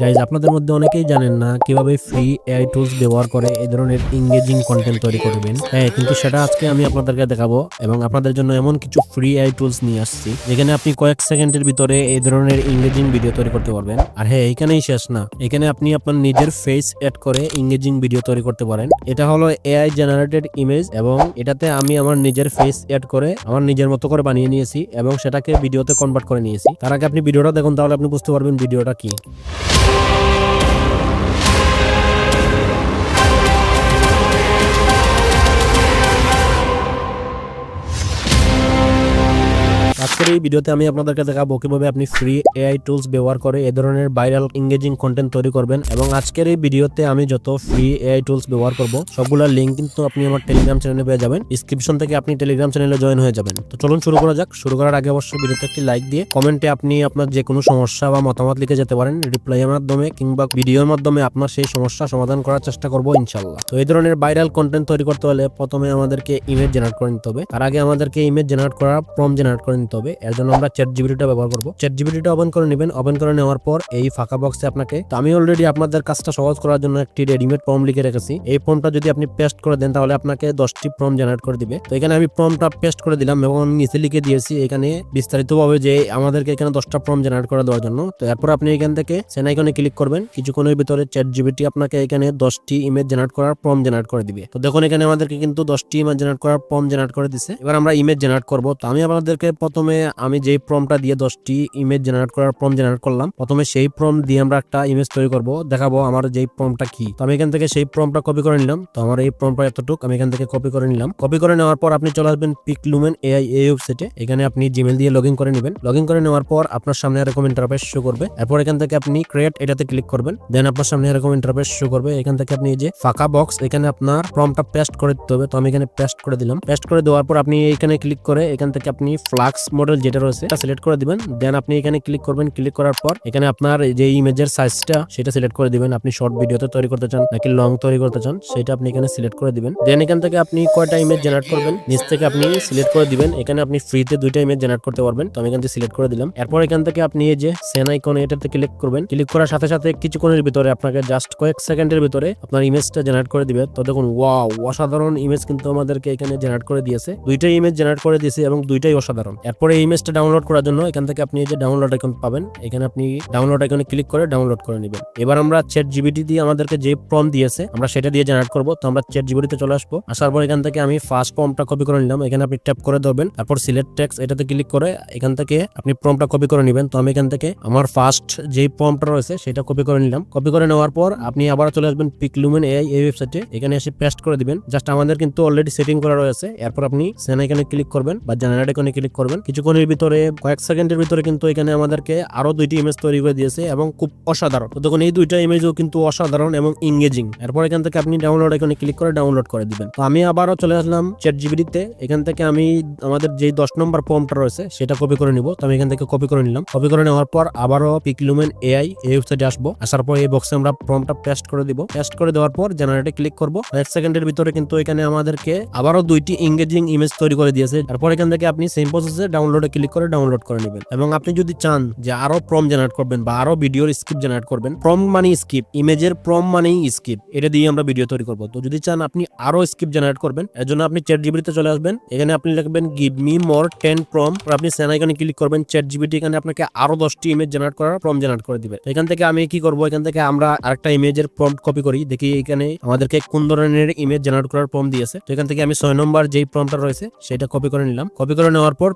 Guys আপনাদের মধ্যে অনেকেই জানেন না কীভাবে ফ্রি এআই টুলস ব্যবহার করে এই ধরনের ইংগেজিং কন্টেন্ট তৈরি করবেন। হ্যাঁ কিন্তু সেটা আজকে আমি আপনাদেরকে দেখাবো এবং আপনাদের জন্য এমন কিছু ফ্রি এআই টুলস নিয়ে আসছি, যেখানে আপনি কয়েক সেকেন্ডের ভিতরে এই ধরনের ইংগেজিং ভিডিও তৈরি করতে পারবেন। আর হ্যাঁ এখানেই শেষ না। এখানে আপনি আপনার নিজের ফেস অ্যাড করে ইংগেজিং ভিডিও তৈরি করতে পারেন। এটা হলো এআই জেনারেটেড ইমেজ এবং এটাতে আমি আমার নিজের ফেস অ্যাড করে আমার নিজের মতো করে বানিয়ে নিয়েছি এবং সেটাকে ভিডিওতে কনভার্ট করে নিয়েছি। তার আগে আপনি ভিডিওটা দেখুন, তাহলে আপনি বুঝতে পারবেন ভিডিওটা কি। Thank you. আজকের এই ভিডিওতে আমি আপনাদেরকে দেখাবো কীভাবে আপনি ফ্রি এআই টুলস ব্যবহার করে এই ধরনের ভাইরাল এঙ্গেজিং কন্টেন্ট তৈরি করবেন এবং আজকের এই ভিডিওতে আমি যত ফ্রি এআই টুলস ব্যবহার করব সবগুলোর লিঙ্ক কিন্তু আপনি আমার টেলিগ্রাম চ্যানেলে পেয়ে যাবেন। ডিসক্রিপশন থেকে আপনি টেলিগ্রাম চ্যানেলে জয়েন হয়ে যাবেন। তো চলুন শুরু করা যাক। শুরু করার আগে অবশ্যই ভিডিওতে একটি লাইক দিয়ে কমেন্টে আপনি আপনার যে কোনো সমস্যা বা মতামত লিখে যেতে পারেন রিপ্লাইয়ের মাধ্যমে কিংবা ভিডিওর মাধ্যমে আপনার সেই সমস্যা সমাধান করার চেষ্টা করব ইনশাল্লাহ তো এই ধরনের ভাইরাল কন্টেন্ট তৈরি করতে হলে প্রথমে আমাদেরকে ইমেজ জেনারেট করে নিতে হবে। তার আগে আমাদেরকে ইমেজ জেনারেট করার ফর্ম জেনারেট করে নিতে হবে। এর জন্য আমরা চ্যাট জিবিটিটা ব্যবহার করব। চ্যাট জিবিটিটা ওপেন করে নেবেন। ওপেন করে নেওয়ার পর এই ফাঁকা বক্সে আপনাকে, তো আমি অলরেডি আপনাদের কাজটা সহজ করার জন্য একটি রেডিমেড ফর্ম লিখে রেখেছি। এই ফর্মটা যদি আপনি পেস্ট করে দেন, তাহলে আপনাকে দশটি ফর্ম জেনারেট করে দিবে। তো এখানে আমি ফর্মটা পেস্ট করে দিলাম এবং আমি নিচে লিখে দিয়েছি এখানে বিস্তারিতভাবে যে আমাদেরকে এখানে দশটা ফর্ম জেনারেট করে দেওয়ার জন্য। তো এরপর আপনি এখান থেকে সেন আইকনে ক্লিক করবেন। কিছুক্ষণের ভিতরে চ্যাট জিবিটি আপনাকে এখানে দশটি ইমেজ জেনারেট করার ফর্ম জেনারেট করে দিবে। তো দেখুন, এখানে আমাদেরকে কিন্তু দশটি ইমেজ জেনারেট করার ফর্ম জেনারেট করে দিছে। এবার আমরা ইমেজ জেনারেট করব। তো আমি আপনাদেরকে প্রথমে আমি যেই ফর্মটা দিয়ে দশটি ইমেজ জেনারেট করার ফর্ম জেনারেট করলাম, প্রথমে সেই ফর্ম দিয়ে আমরা একটা ইমেজ তৈরি করব, দেখাবো আমার যেই ফর্মটা কি। তো আমি এখান থেকে সেই ফর্মটা কপি করে নিলাম। তো আমার এই ফর্মটা এতটুকু, আমি এখান থেকে কপি করে নিলাম। কপি করে নেওয়ার পর আপনি চলে আসবেন পিক লুমেন এআই এই ওয়েবসাইটে এখানে আপনি জিমেল দিয়ে লগ করে নেবেন। লগ করে নেওয়ার পর আপনার সামনে এরকম ইন্টারফেস শো করবে। এরপর এখান থেকে আপনি ক্রিয়েট এটাতে ক্লিক করবেন। দেন আপনার সামনে এরকম ইন্টারফেস শো করবে। এখান থেকে আপনি যে ফাঁকা বক্স এখানে আপনার ফর্মটা পেস্ট করে দিতে হবে। তো আমি এখানে পেস্ট করে দিলাম। পেস্ট করে দেওয়ার পর আপনি এখানে ক্লিক করে এখান থেকে আপনি ফ্লাক্স মডেল যেটা রয়েছে, এটা সিলেক্ট করে দিবেন। দেন আপনি এখানে ক্লিক করবেন। ক্লিক করার পর এখানে আপনার যে ইমেজের সাইজটা সেটা সিলেক্ট করে দিবেন। আপনি শর্ট ভিডিওতে তৈরি করতে চান নাকি লং তৈরি করতে চান, সেটা আপনি এখানে সিলেক্ট করে দিবেন। দেন এখান থেকে আপনি কয়টা ইমেজ জেনারেট করবেন, নিচ থেকে আপনি সিলেক্ট করে দিবেন। এখানে আপনি ফ্রিতে দুইটা ইমেজ জেনারেট করতে পারবেন। তো আমি এখান থেকে সিলেক্ট করে দিলাম। এরপর এখান থেকে আপনি এই যে সেন আইকন এটাতে ক্লিক করবেন। ক্লিক করার সাথে সাথে কিছুক্ষণের ভিতরে আপনাকে জাস্ট কয়েক সেকেন্ডের ভিতরে আপনার ইমেজটা জেনারেট করে দিবে। তো দেখুন ওয়াও অসাধারণ ইমেজ কিন্তু আমাদেরকে এখানে জেনারেট করে দিয়েছে। দুইটাই ইমেজ জেনারেট করে দিয়েছে এবং দুইটাই অসাধারণ। এরপরে এই ইমেজটা ডাউনলোড করার জন্য এখান থেকে আপনি এই যে ডাউনলোড আইকন পাবেন। এখানে আপনি ডাউনলোড আইকনে ক্লিক করে ডাউনলোড করে নেবেন। এবার আমরা চ্যাট জিবিটি দিয়ে আমাদেরকে যে ফর্ম দিয়েছে, আমরা সেটা দিয়ে জেনারেট করব। তো আমরা চ্যাট জিবিটিতে চলে আসব। আসার পর এখান থেকে আমি ফার্স্ট ফর্মটা কপি করে নিলাম। এখানে আপনি ট্যাপ করে ধরবেন। তারপর সিলেক্ট টেক্স এটাতে ক্লিক করে এখান থেকে আপনি ফর্মটা কপি করে নেবেন। তো আমি এখান থেকে আমার ফার্স্ট যেই ফর্মটা রয়েছে, সেটা কপি করে নিলাম। কপি করে নেওয়ার পর আপনি আবার চলে আসবেন পিকলুমেন এআই এই ওয়েবসাইটে এখানে এসে পেস্ট করে দিবেন। জাস্ট আমাদের কিন্তু অলরেডি সেটিং করা রয়েছে। এরপর আপনি সেন এখানে ক্লিক করবেন বা জেনারেট এখানে ক্লিক করবেন। কিছুক্ষণের ভিতরে, কয়েক সেকেন্ডের ভিতরে কিন্তু এখানে আমাদেরকে আরও দুইটি ইমেজ তৈরি করে দিয়েছে এবং খুব অসাধারণ। তো দেখুন, এই দুইটা ইমেজও কিন্তু অসাধারণ এবং ইংগেজিং এরপর এখান থেকে আপনি ডাউনলোড এখানে ক্লিক করে ডাউনলোড করে দিবেন। তো আমি আবারও চলে আসলাম চ্যাট জিবিটিতে এখান থেকে আমি আমাদের যেই দশ নম্বর ফর্মটা রয়েছে, সেটা কপি করে নিব। তো আমি এখান থেকে কপি করে নিলাম। কপি করে নেওয়ার পর আবারও পিকলুমেন এআই এই ওয়েবসাইটে আসব। আসার পর এই বক্সে আমরা ফর্মটা পেস্ট করে দিব। পেস্ট করে দেওয়ার পর জেনারেটে ক্লিক করব। এক সেকেন্ডের ভিতরে কিন্তু এখানে আমাদেরকে আবারও দুইটি ইংগেজিং ইমেজ তৈরি করে দিয়েছে। তারপর এখান থেকে আপনি সেম প্রসেসে ডাউনলোডে ক্লিক করে ডাউনলোড করে নেবেন। এবং আপনি যদি চান যে আরও ফর্ম জেনারেট করবেন বা আরও ভিডিওর স্কিপ জেনারেট করবেন প্রম মানেই স্কিপ ইমেজের প্রম মানেই স্কিপ এটা দিয়ে আমরা ভিডিও তৈরি করব। তো যদি চান আপনি আরও স্কিপ জেনারেট করবেন, এর জন্য আপনি চ্যাট জিবিটিতে চলে আসবেন, এখানে আপনি লিখবেন give me more ten prompt আপনি সেন আইকনে ক্লিক করবেন চ্যাট জিবিটি এখানে আপনাকে আরও দশটি ইমেজ জেনারেট করার প্রম জেনারেট করে দিবে। এখান থেকে আমি কি করব? এখান থেকে আমরা আরেকটা ইমেজের প্রম্পট কপি করি, দেখি এখানে আমাদেরকে কোন ধরনের ইমেজ জেনারেট করার প্রম দিয়েছে। তো এখান থেকে আমি ছয় নম্বর যেই প্রমটা রয়েছে, সেটা কপি করে নিলাম। কপি করে নেওয়ার পর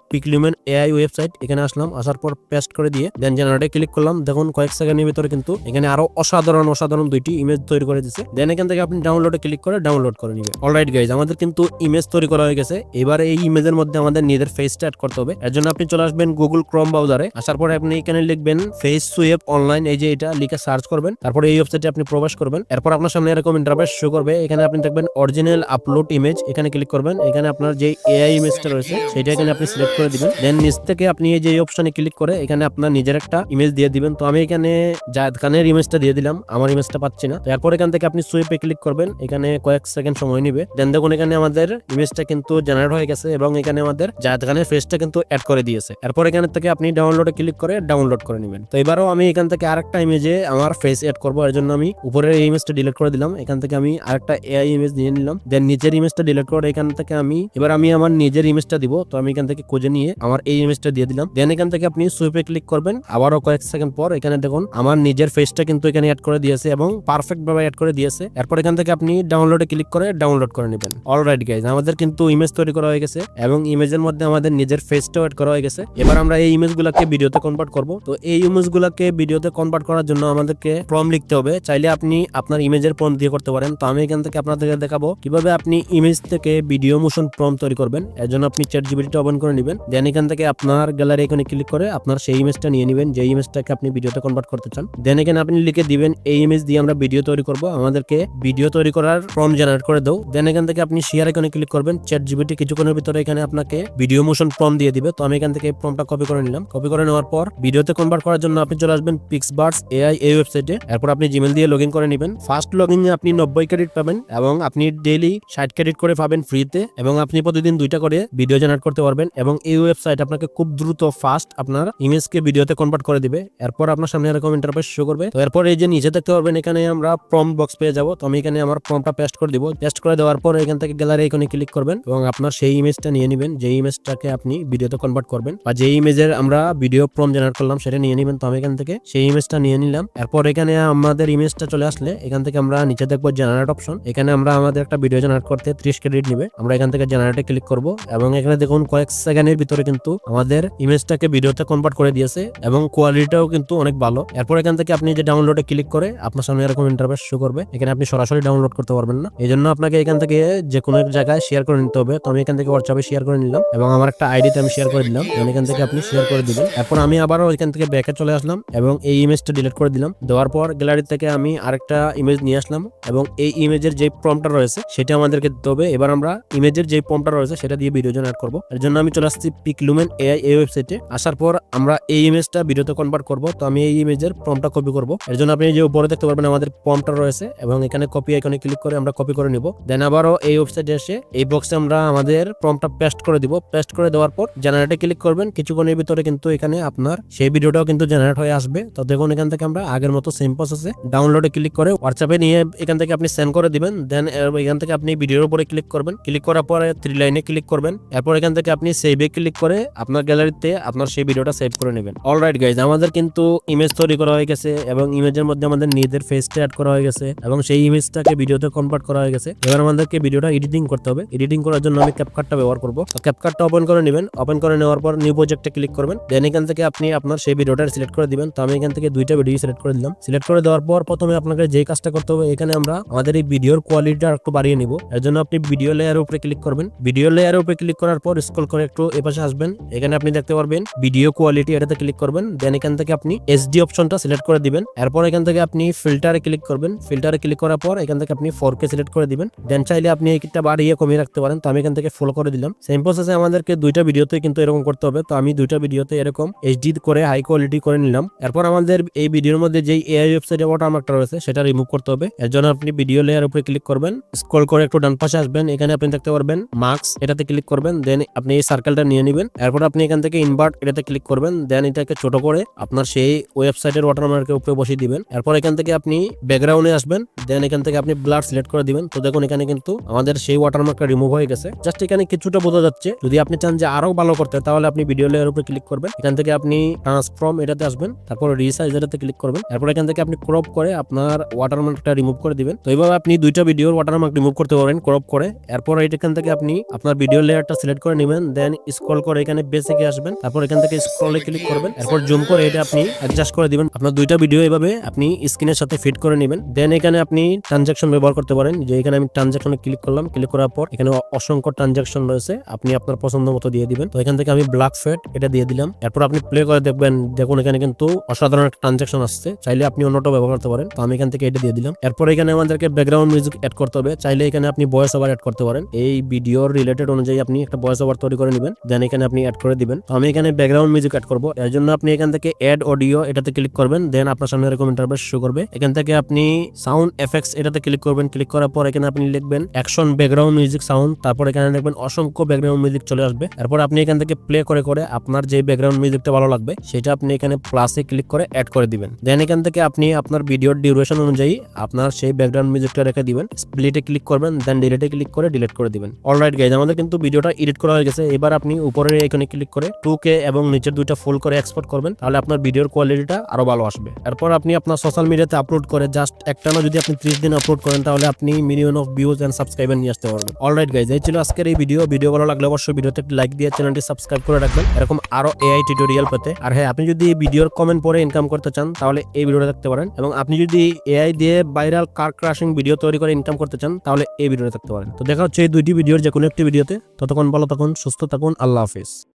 পিকলিউমেন এআই ওয়েবসাইট এখানে আসলাম, আসার পর পেস্ট করে দিয়ে দেন জেনারেটে ক্লিক করলাম। দেখুন কয়েক সেকেন্ডের ভিতরে কিন্তু এখানে আরও অসাধারণ অসাধারণ দুইটি ইমেজ তৈরি করে দিচ্ছে দেন এখান থেকে আপনি ডাউনলোডে ক্লিক করে ডাউনলোড করে নিবেন। অলরাইট গাইজ আমাদের কিন্তু ইমেজ তৈরি করা হয়ে গেছে। এবার এই ইমেজের মধ্যে আমাদের নিজের ফেসটা অ্যাড করতে হবে। এর জন্য আপনি চলে আসবেন গুগল ক্রোম ব্রাউজারে আসার পরে আপনি এখানে লিখবেন ফেস সুয়েব অনলাইন এই যে এটা লিখে সার্চ করবেন। তারপরে এই ওয়েবসাইটে আপনি প্রবেশ করবেন। এরপর আপনার সামনে এরকম ইন্টারফেস শো করবে। এখানে আপনি দেখবেন অরিজিনাল আপলোড ইমেজ এখানে ক্লিক করবেন। এখানে আপনার যে এআই ইমেজটা রয়েছে, সেটা এখানে আপনি সিলেক্ট করে দিবেন। দেন নিচ থেকে আপনি এই যে অপশনে ক্লিক করে এখানে আপনার নিজের একটা ইমেজ দিয়ে দিবেন। তো আমি এখানে জায়দ খানের ইমেজটা দিয়ে দিলাম, আমার ইমেজটা পাচ্ছি না। এরপর এখান থেকে আপনি সুইপে ক্লিক করবেন, এখানে কয়েক সেকেন্ড সময় নিবে। দেন দেখুন এখানে আমাদের ইমেজটা কিন্তু জেনারেট হয়ে গেছে এবং এখানে আমাদের জায়দ খানের ফেসটা কিন্তু অ্যাড করে দিয়েছে। এরপর এখান থেকে আপনি ডাউনলোডে ক্লিক করে ডাউনলোড করে নেবেন। তো এবারও আমি এখান থেকে আরেকটা ইমেজে আমার ফেস অ্যাড করব, এর জন্য আমি উপরের এই ইমেজটা ডিলিট করে দিলাম। এখান থেকে আমি আরেকটা এআই ইমেজ নিয়ে নিলাম। দেন নিচের ইমেজটা ডিলিট করে এখান থেকে আমি, এবার আমি আমার নিজের ইমেজটা দিব। তো আমি এখান থেকে খুঁজে নিয়ে আমার এই ইমেজটা দিয়ে দিলাম। দেন এখান থেকে আপনি সুইপে ক্লিক করবেন। আবারও কয়েক সেকেন্ড পর এখানে দেখুন, আমার নিজের ফেসটা কিন্তু এখানে অ্যাড করে দিয়েছে এবং পারফেক্ট ভাবে অ্যাড করে দিয়েছে। এরপর এখান থেকে আপনি ডাউনলোডে ক্লিক করে ডাউনলোড করে নেবেন। অলরাইট গাইজ আমাদের কিন্তু ইমেজ তৈরি করা হয়ে গেছে এবং ইমেজের মধ্যে আমাদের নিজের ফেসটাও অ্যাড করা হয়ে গেছে। এবার আমরা এই ইমেজগুলোকে ভিডিওতে কনভার্ট করব। তো এই ইমেজগুলোকে ভিডিওতে কনভার্ট করার জন্য আমাদেরকে ফর্ম লিখতে হবে। চাইলে আপনি আপনার ইমেজের ফর্ম দিয়ে করতে পারেন। তো আমি এখান থেকে আপনাদেরকে দেখাবো কীভাবে আপনি ইমেজ থেকে ভিডিও মোশন ফর্ম তৈরি করবেন। এর জন্য আপনি চ্যাট জিবিটিটা ওপেন করে নেবেন। দেন এখান থেকে আপনার গ্যালারি এখানে ক্লিক করে আপনার সেই ইমেজটা নিয়ে নেবেন। যে ইমেজটাকে আপনি ভিডিওতে কনভার্ট করতে চান। দেন এখানে আপনি লিখে দিবেন, এই ইমেজ দিয়ে আমরা ভিডিও তৈরি করব। আমাদেরকে ভিডিও তৈরি করার ফর্ম জেনারেট করে দাও। দেন এখান থেকে আপনি শেয়ার এখানে ক্লিক করবেন। চ্যাট জিবিটি কিছুক্ষণের ভিতরে এখানে আপনাকে ভিডিও মোশন ফর্ম দিয়ে দিবে। তো আমি এখান থেকে ফর্মটা কপি করে নিলাম। কপি করে নেওয়ার পর ভিডিওতে কনভার্ট করার জন্য আপনি চলে আসবেন পিক্সবার্স এআই এই ওয়েবসাইটে এরপর আপনি জিমেল দিয়ে লগ করে নেবেন। ফার্স্ট লগ ইনে আপনি নব্বই ক্রেডিট পাবেন এবং আপনি ডেইলি ষাট ক্রেডিট করে পাবেন ফ্রিতে এবং আপনি প্রতিদিন দুইটা করে ভিডিও জেনারেট করতে পারবেন এবং এই ওয়েবসাইট আপনাকে খুব দ্রুত ফাস্ট আপনার ইমেজ ইমেজকে ভিডিওতে কনভার্ট করে দিবে। এরপর আপনার সামনে এরকম ইন্টারফেস শো করবে। তো এরপর এই যে নিচে দেখতে পারবেন, এখানে আমরা প্রম বক্স পেয়ে যাব। তো আমি এখানে আমার প্রমটা পেস্ট করে দিব। পেস্ট করে দেওয়ার পর এখান থেকে গ্যালারি এখানে ক্লিক করবেন এবং আপনার সেই ইমেজটা নিয়ে নেবেন যে ইমেজটাকে আপনি ভিডিওতে কনভার্ট করবেন। বা যে ইমেজের আমরা ভিডিও প্রম জেনারেট করলাম, সেটা নিয়ে নেবেন। তো আমি এখান থেকে সেই ইমেজটা নিয়ে নিলাম। এরপর এখানে আমাদের ইমেজটা চলে আসলে, এখান থেকে আমরা নিচে দেখব জেনারেট অপশন এখানে আমরা আমাদের একটা ভিডিও জেনারেট করতে ত্রিশ ক্রেডিট নিবে। আমরা এখান থেকে জেনারেটে ক্লিক করব। এবং এখানে দেখুন কয়েক সেকেন্ডের ভিতরে কিন্তু আমাদের ইমেজটাকে ভিডিওতে কনভার্ট করে দিয়েছে এবং কোয়ালিটিটাও কিন্তু অনেক ভালো। এরপর এখান থেকে আপনি যে ডাউনলোডে ক্লিক করে আপনার সামনে এরকম ইন্টারফেস শো করবে। এখানে আপনি সরাসরি ডাউনলোড করতে পারবেন না। এই জন্য আপনাকে এখান থেকে যে কোনো এক জায়গায় শেয়ার করে নিতে হবে। তো আমি এখান থেকে হোয়াটসঅ্যাপে শেয়ার করে নিলাম এবং আমার একটা আইডিতে আমি শেয়ার করে দিলাম। এবং এখান থেকে আপনি শেয়ার করে দিবেন। এরপর আমি আবারও এখান থেকে ব্যাকে চলে আসলাম এবং এই ইমেজটা ডিলিট করে দিলাম। দেওয়ার পর গ্যালারি থেকে আমি আরেকটা ইমেজ নিয়ে আসলাম এবং এই ইমেজের যে প্রমটা রয়েছে সেটা আমাদেরকে দিতে হবে। এবার আমরা ইমেজের যে প্রমটা রয়েছে সেটা দিয়ে ভিডিও জেনারেট করব। এর জন্য আমি চলে আসছি পিকলুমেন এআই এই ওয়েবসাইটে আসার পর আমরা এই ইমেজটা ভিডিওতে কনভার্ট করব। তো আমি এই ইমেজের ফর্মটা কপি করব। এর জন্য আপনি যে উপরে দেখতে পারবেন আমাদের ফর্মটা রয়েছে এবং এখানে কপি আইকনে ক্লিক করে আমরা কপি করে নিব। দেন আবারও এই ওয়েবসাইটে এসে এই বক্সে আমরা আমাদের ফর্মটা পেস্ট করে দিব। পেস্ট করে দেওয়ার পর জেনারেটে ক্লিক করবেন। কিছুক্ষণের ভিতরে কিন্তু এখানে আপনার সেই ভিডিওটাও কিন্তু জেনারেট হয়ে আসবে। তো দেখুন এখান থেকে আমরা আগের মতো সেম প্রসেসে ডাউনলোডে ক্লিক করে হোয়াটসঅ্যাপে নিয়ে এখান থেকে আপনি সেন্ড করে দিবেন। দেন এখান থেকে আপনি ভিডিওর উপরে ক্লিক করবেন। ক্লিক করার পরে থ্রি লাইনে ক্লিক করবেন। এরপর এখান থেকে আপনি সেভে ক্লিক করে আপনার গ্যালারিতে আপনার সেই ভিডিওটা সেভ করে নেবেন। অল অলরাইট গাইজ আমাদের কিন্তু ইমেজ তৈরি করা হয়ে গেছে এবং ইমেজের মধ্যে আমাদের নিজেদের ফেসটা অ্যাড করা হয়ে গেছে এবং সেই ইমেজটাকে ভিডিওতে কনভার্ট করা হয়ে গেছে। এবার আমাদেরকে ভিডিওটা এডিটিং করতে হবে। এডিটিং করার জন্য আমি ক্যাপকার্টটা ব্যবহার করব। ক্যাপকার্টটা ওপেন করে নেবেন। ওপেন করে নেওয়ার পর নিউ প্রজেক্টে ক্লিক করবেন। দেন এখান থেকে আপনি আপনার সেই ভিডিওটা সিলেক্ট করে দিবেন। তো আমি এখান থেকে দুইটা ভিডিও সিলেক্ট করে দিলাম। সিলেক্ট করে দেওয়ার পর প্রথমে আপনাকে যে কাজটা করতে হবে, এখানে আমরা আমাদের এই ভিডিওর কোয়ালিটিটা একটু বাড়িয়ে নিব। এর জন্য আপনি ভিডিও লেয়ারের উপরে ক্লিক করবেন। ভিডিও লেয়ারের উপরে ক্লিক করার পর স্ক্রল করে একটু এপাশে আসবেন। এখানে আপনি দেখতে পারবেন ভিডিও কোয়ালিটি এটাতে ক্লিক করবেন দেন এখান থেকে আপনি এসডি অপশনটা সিলেক্ট করে দিবেন। এরপর এখান থেকে আপনি ফিল্টারে ক্লিক করবেন। ফিল্টারে ক্লিক করার পর এখান থেকে আপনি ফোর কে সিলেক্ট করে দিবেন। দেন চাইলে আপনি এই এইটা বাড়িয়ে কমিয়ে রাখতে পারেন। তো আমি এখান থেকে ফলো করে দিলাম। সেম প্রসেসে আমাদেরকে দুইটা ভিডিওতে কিন্তু এরকম করতে হবে। তো আমি দুইটা ভিডিওতে এরকম এইচডি করে হাই কোয়ালিটি করে নিলাম। এরপর আমাদের এই ভিডিওর মধ্যে যেই এআই ওয়েবসাইট ওয়েবসাইটে ওয়াটারমার্কটা রয়েছে, সেটা রিমুভ করতে হবে। এর জন্য আপনি ভিডিও লেয়ার উপরে ক্লিক করবেন। স্ক্রল করে একটু ডান পাশে আসবেন। এখানে আপনি দেখতে পারবেন মার্কস এটাতে ক্লিক করবেন। দেন আপনি এই সার্কেলটা নিয়ে নেবেন। এরপর আপনি এখান থেকে ইনভার্ট এটাতে ক্লিক করবেন দেন এটাকে ছোট করে আপনার সেই ওয়েবসাইটের ওয়াটারমার্কের উপরে বসিয়ে দিবেন। এরপর এখান থেকে আপনি ব্যাকগ্রাউন্ডে আসবেন দেন এখান থেকে আপনি ব্লাড সিলেক্ট করে দিবেন। তো দেখুন এখানে কিন্তু আমাদের সেই ওয়াটারমার্কটা রিমুভ হয়ে গেছে। জাস্ট এখানে কিছুটা বোঝা যাচ্ছে। যদি আপনি চান যে আরও ভালো করতে, তাহলে আপনি ভিডিও লেয়ার উপরে ক্লিক করবেন। এখান থেকে আপনি ট্রান্সফর্ম এটাতে আসবেন, তারপর রিসাইজ এটাতে ক্লিক করবেন। এরপর এখান থেকে আপনি ক্রপ করে আপনার ওয়াটারমার্কটা রিমুভ করে দিবেন। তো এইভাবে আপনি দুইটা ভিডিওর ওয়াটারমার্ক রিমুভ করতে পারেন ক্রপ করে। এরপর এখান থেকে আপনি আপনার ভিডিও লেয়ারটা সিলেক্ট করে নেবেন দেন স্ক্রল করে এখানে বেসিকে আসবেন, তারপর এখান থেকে স্ক্রলে ক্লিক করবেন, এরপর জুম করে এটা আপনি অ্যাডজাস্ট করে দিবেন। আপনার দুইটা ভিডিও এভাবে আপনি স্ক্রিনের সাথে ফিট করে নেবেন। দেন এখানে আপনি ট্রানজাকশন ব্যবহার করতে পারেন, যে এখানে আমি ট্রানজাকশনে ক্লিক করলাম ক্লিক করার পর এখানে অসংখ্য ট্রানজাকশন রয়েছে, আপনি আপনার পছন্দ মতো দিয়ে দিবেন। তো এখান থেকে আমি ব্ল্যাক ফেট এটা দিয়ে দিলাম। এরপর আপনি প্লে করে দেখবেন, দেখুন এখানে কিন্তু অসাধারণ একটা ট্রানজাকশন আসছে। চাইলে আপনি অন্যটাও ব্যবহার করতে পারেন। তো আমি এখান থেকে এটা দিয়ে দিলাম। এরপর এখানে আমাদেরকে ব্যাকগ্রাউন্ড মিউজিক অ্যাড করতে হবে। চাইলে এখানে আপনি ভয়েস ওভার অ্যাড করতে পারেন। এই ভিডিওর রিলেটেড অনুযায়ী আপনি একটা ভয়েস ওভার তৈরি করে নেবেন। দেন এখানে আপনি অ্যাড করে দিবেন। আমি এখানে ব্যাকগ্রাউন্ড মিউজিক অ্যাড করব। এর জন্য আপনি এখান থেকে অ্যাড অডিও এটাতে ক্লিক করবেন দেন আপনার সামনে এরকম ইন্টারভেস শো করবে। এখান থেকে আপনি সাউন্ড এফেক্টস এটাতে ক্লিক করবেন। ক্লিক করার পর এখানে আপনি লিখবেন অ্যাকশন ব্যাকগ্রাউন্ড মিউজিক সাউন্ড তারপর এখানে দেখবেন অসংখ্য ব্যাকগ্রাউন্ড মিউজিক চলে আসবে। এরপর আপনি এখান থেকে প্লে করে করে আপনার যে ব্যাকগ্রাউন্ড মিউজিকটা ভালো লাগবে, সেটা আপনি এখানে প্লাসে ক্লিক করে অ্যাড করে দিবেন। দেন এখান থেকে আপনি আপনার ভিডিওর ডিউরেশন অনুযায়ী আপনার সেই ব্যাকগ্রাউন্ড মিউজিকটা রেখে দিবেন। স্প্লিটে ক্লিক করবেন দেন ডিলেটে ক্লিক করে ডিলিট করে দিবেন। অলরাইট গাইজ আমাদের কিন্তু ভিডিওটা এডিট করা হয়ে গেছে। এবার আপনি উপরের এখানে ক্লিক করে টু কে এবং নিচের দুইটা ফুল করে এক্সপোর্ট করবেন, তাহলে আপনার ভিডিওর কোয়ালিটিটা আরও ভালো আসবে। এরপর আপনি আপনার সোশ্যাল মিডিয়াতে আপলোড করে জাস্ট একটা না যদি আপনি ত্রিশ দিন আপলোড করেন, তাহলে আপনি million of views and subscriber নিয়ে আসতে পারবেন। অলরাইট গাইজ এই ছিল আজকের এই ভিডিও ভিডিও ভালো লাগলে অবশ্যই ভিডিওতে একটি লাইক দিয়ে চ্যানেলটি সাবস্ক্রাইব করে রাখবেন। এরকম আরও এআই টিউটোরিয়াল পেতে। আর হ্যাঁ আপনি যদি ভিডিওর কমেন্ট পরে ইনকাম করতে চান, তাহলে এই ভিডিওটা দেখতে পারেন। এবং আপনি যদি এআই দিয়ে ভাইরাল কার ক্রাশিং ভিডিও তৈরি করে ইনকাম করতে চান, তাহলে এই ভিডিওটা দেখতে পারেন। তো দেখা হচ্ছে এই দুইটি ভিডিওর যে কোনো একটি ভিডিওতে ততক্ষণ ভালো থাকুন, সুস্থ থাকুন, আল্লাহ হাফিজ। Peace.